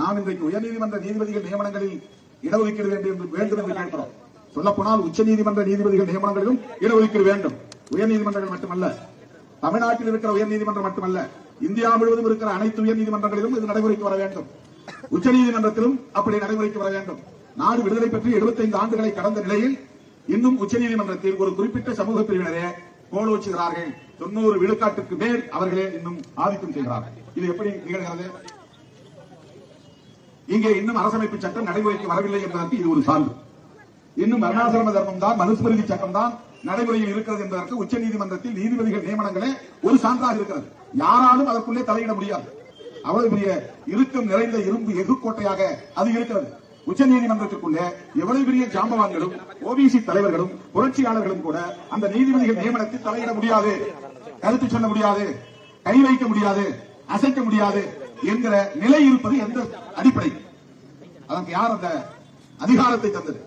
நாம் இன்றைக்கு உயர்நீதிமன்ற நீதிபதிகள் நியமனங்களில் இடஒதுக்கீடு வேண்டும் என்று வேண்டும் என்று கேட்கிறோம். சொல்லப்போனால் உச்சநீதிமன்ற நீதிபதிகள் நியமனங்களிலும் இடஒதுக்கீடு வேண்டும். உயர்நீதிமன்றங்கள் மட்டுமல்ல. தமிழ்நாட்டில் இருக்கிற உயர்நீதிமன்றம் மட்டுமல்ல. இந்தியா முழுவதும் இருக்கிற அனைத்து உயர்நீதிமன்றங்களிலும் இது நடைமுறைக்கு வர வேண்டும். உச்ச நீதிமன்றத்திலும் அப்படி நடைமுறைக்கு வர வேண்டும். நாடு விடுதலை பெற்று 75 ஆண்டுகளை கடந்த நிலையில் இன்னும் உச்ச நீதிமன்றத்தில் ஒரு குறிப்பிட்ட சமூக பிரிவினரே கோலோச்சுகிறார்கள். தொண்ணூறு விழுக்காட்டுக்கு மேல் அவர்களே இன்னும் ஆதிக்கம் செய்கிறார்கள். இது எப்படி நிகழ்கிறது? இங்கே இன்னும் அரசமைப்பு சட்டம் நடைமுறைக்கு வரவில்லை என்பதற்கு இது ஒரு சான்று. இன்னும் வர்ணாசிரம தர்மம் தான் மனுஸ்மிருதி சட்டம் தான் நடைமுறையில் இருக்கிறது என்பதற்கு உச்சநீதிமன்றத்தில் நீதிபதிகள் நியமனங்களே ஒரு சான்றாக இருக்கிறது. யாராலும் அதற்குள்ளே தலையிட முடியாது. அவ்வளவு பெரிய இறுக்கம் நிறைந்த இரும்பு எகுக்கோட்டையாக அது இருக்கிறது. உச்ச நீதிமன்றத்திற்குள்ளே எவ்வளவு பெரிய ஜாம்பவான்களும் ஓபிசி தலைவர்களும் புரட்சியாளர்களும் கூட அந்த நீதிபதிகள் நியமனத்தில் தலையிட முடியாது. கருத்து சொல்ல முடியாது. கை வைக்க முடியாது. அசைக்க முடியாது. என்கிற நிலை இருப்பது எந்த அடிப்படை அதற்கு யார் அந்த அதிகாரத்தை தந்தது?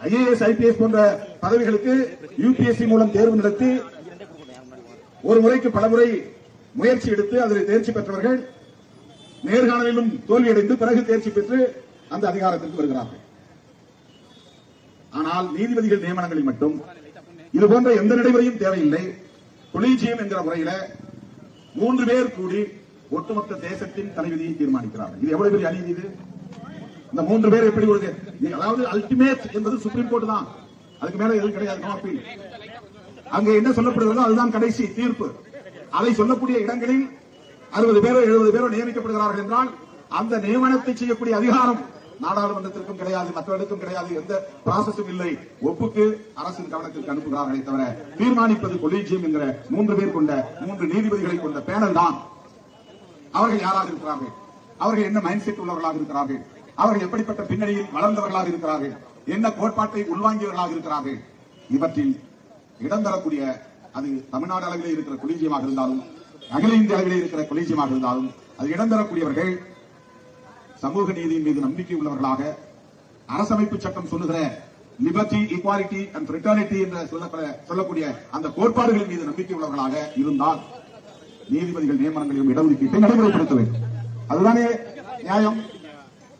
ஐஏஎஸ் ஐபிஎஸ் போன்ற பதவிகளுக்கு யூபிஎஸ்சி மூலம் தேர்வு நடத்தி ஒரு முறைக்கு பல முறை முயற்சி எடுத்து அதில் தேர்ச்சி பெற்றவர்கள் நேர்காணலிலும் தோல்வியடைந்து பிறகு தேர்ச்சி பெற்று அந்த அதிகாரத்திற்கு வருகிறார்கள். ஆனால் நீதிபதிகள் நியமனங்களில் மட்டும். இது போன்ற எந்த நடைமுறையும் தேவையில்லை. கொலீஜியம் என்கிற முறையில மூன்று பேர் கூடி ஒட்டுமொத்த தேசத்தின் தலைவிதியை தீர்மானிக்கிறார்கள் இது எவ்வளவு பெரிய அநீதி இது? இந்த மூன்று பேர் எப்படி ஒரு அதாவது அல்டிமேட் என்பது சுப்ரீம் கோர்ட் தான். அதுக்கு மேல எதுவும் கிடையாது காப்பி அங்க என்ன சொல்லப்படுகிறதோ அதுதான் கடைசி தீர்ப்பு. அதை சொல்லக்கூடிய இடங்களில் அறுபது பேரோ எழுபது பேரோ நியமிக்கப்படுகிறார்கள் என்றால் அந்த நியமனத்தை செய்யக்கூடிய அதிகாரம் நாடாளுமன்றத்திற்கும் கிடையாது மற்றவர்களுக்கும் கிடையாது எந்த ப்ராசஸும் இல்லை. ஒப்புக்கு அரசின் கவனத்திற்கு அனுப்புகிறார்களே தவிர தீர்மானிப்பது கொலீஜியம் என்கிற மூன்று பேர் கொண்ட மூன்று நீதிபதிகளை கொண்ட பேனல் தான். அவர்கள் யாராக இருக்கிறார்கள்? அவர்கள் என்ன மைண்ட் செட் உள்ளவர்களாக இருக்கிறார்கள்? அவர்கள் எப்படிப்பட்ட பின்னணியில் வளர்ந்தவர்களாக இருக்கிறார்கள்? என்ன கோட்பாட்டை உள்வாங்கியவர்களாக இருக்கிறார்கள்? இவற்றில் இடம் தரக்கூடிய அது தமிழ்நாடு அளவிலே இருக்கிற கொலீஜியமாக இருந்தாலும் அகில இந்திய அளவிலே இருக்கிற கொலீஜியமாக இருந்தாலும் அது இடம் தரக்கூடியவர்கள் சமூக நீதியின் மீது நம்பிக்கை உள்ளவர்களாக அரசமைப்பு சட்டம் சொல்லுகிற லிபர்டி ஈக்வாலிட்டி அண்ட் ரிட்டர்னிட்டி என்ற சொல்லப்பட- சொல்லக்கூடிய அந்த கோட்பாடுகளின் மீது நம்பிக்கை உள்ளவர்களாக இருந்தால் நீதிபதிகள் நியமனங்களிலும் இடஒதுக்கீட்டை நடைமுறைப்படுத்த வேண்டும் அதுதானே நியாயம்?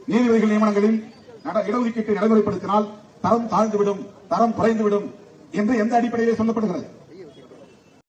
நீதிபதிகள் நியமனங்களில் நட- இடஒதுக்கீட்டை நடைமுறைப்படுத்தினால் தரம் தாழ்ந்துவிடும் தரம் குறைந்துவிடும் என்று எந்த அடிப்படையிலே சொல்லப்படுகிறது?